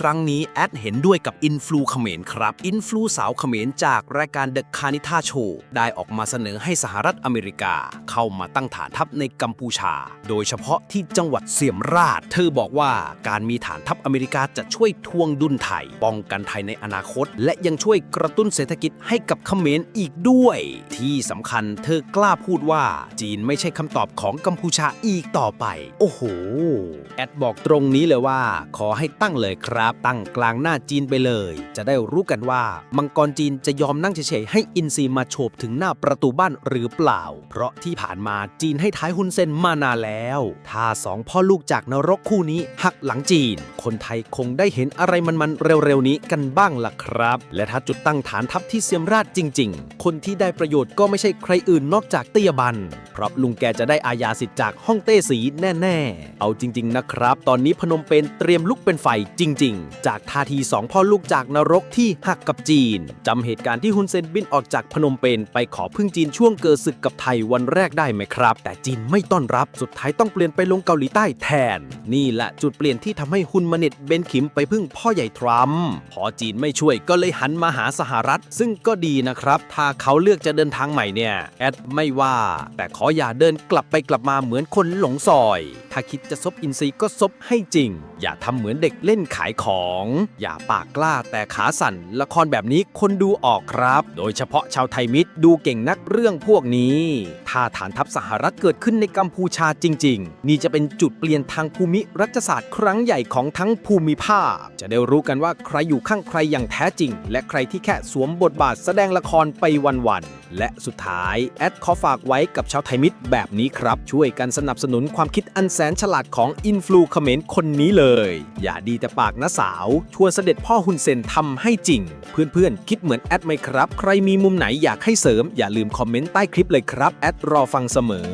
ครั้งนี้แอดเห็นด้วยกับอินฟลูเขมรครับ อินฟลูสาวเขมรจากรายการ The c a r n i t a Show ได้ออกมาเสนอให้สหรัฐอเมริกา เข้ามาตั้งฐานทัพในกัมพูชา โดยเฉพาะที่จังหวัดเสียมราช เธอบอกว่าการมีฐานทัพอเมริกาจะช่วยทวงดุลไทย ป้องกันไทยในอนาคต และยังช่วยกระตุ้นเศรษฐกิจให้กับเขมรอีกด้วย ที่สำคัญเธอกล้าพูดว่าจีนไม่ใช่คำตอบของกัมพูชาอีกต่อไป โอ้โห แอดบอกตรงนี้เลยว่า ขอให้ตั้งเลยครับตั้งกลางหน้าจีนไปเลย จะได้รู้กันว่า มังกรจีนจะยอมนั่งเฉยๆให้อินซีมาโฉบถึงหน้าประตูบ้านหรือเปล่า เพราะที่ผ่านมาจีนให้ท้ายฮุนเซนมานานแล้ว ถ้าสองพ่อลูกจากนรกคู่นี้หักหลังจีน คนไทยคงได้เห็นอะไรมันๆเร็วๆนี้กันบ้างล่ะครับ และถ้าจุดตั้งฐานทัพที่เซียมราชจริง ๆ คนที่ได้ประโยชน์ก็ไม่ใช่ใครอื่นนอกจากเตียบันเพราะลุงแกจะได้อาญาสิทธิ์จากฮ่องเต้สีแน่ ๆ เอาจริง ๆ นะครับ ตอนนี้พนมเปญเตรียมลุกเป็นไฟจริงๆจากท่าทีสองพ่อลูกจากนรกที่หักกับจีนจำเหตุการณ์ที่ฮุนเซนบินออกจากพนมเปญไปขอพึ่งจีนช่วงเกิดศึกกับไทยวันแรกได้ไหมครับ แต่จีนไม่ต้อนรับสุดท้ายต้องเปลี่ยนไปลงเกาหลีใต้แทน นี่แหละจุดเปลี่ยนที่ทำให้ฮุนมาเน็ตเบนขิมไปพึ่งพ่อใหญ่ทรัมป์พอจีนไม่ช่วยก็เลยหันมาหาสหรัฐ ซึ่งก็ดีนะครับ ถ้าเขาเลือกจะเดินทางใหม่เนี่ยแอดไม่ว่า แต่ขออย่าเดินกลับไปกลับมาเหมือนคนหลงซอย ถ้าคิดจะซบอินซีก็ซบให้จริง อย่าทำเหมือนเด็กเล่นขายของอย่าปากกล้าแต่ขาสั่น ละครแบบนี้คนดูออกครับ โดยเฉพาะชาวไทยมิตรดูเก่งนักเรื่องพวกนี้ ถ้าฐานทัพสหรัฐเกิดขึ้นในกัมพูชาจริง ๆ นี่จะเป็นจุดเปลี่ยนทางภูมิรัฐศาสตร์ครั้งใหญ่ของทั้งภูมิภาค จะได้รู้กันว่าใครอยู่ข้างใครอย่างแท้จริง และใครที่แค่สวมบทบาทแสดงละครไปวันๆและสุดท้าย แอดขอฝากไว้กับชาวไทยมิตรแบบนี้ครับ ช่วยกันสนับสนุนความคิดอันแสนฉลาดของอินฟลูเขมรคนนี้เลย อย่าดีแต่ปากนะสาว ชวนเสด็จพ่อฮุนเซนทำให้จริง เพื่อนๆ คิดเหมือนแอดไหมครับ ใครมีมุมไหนอยากให้เสริม อย่าลืมคอมเมนต์ใต้คลิปเลยครับ แอดรอฟังเสมอ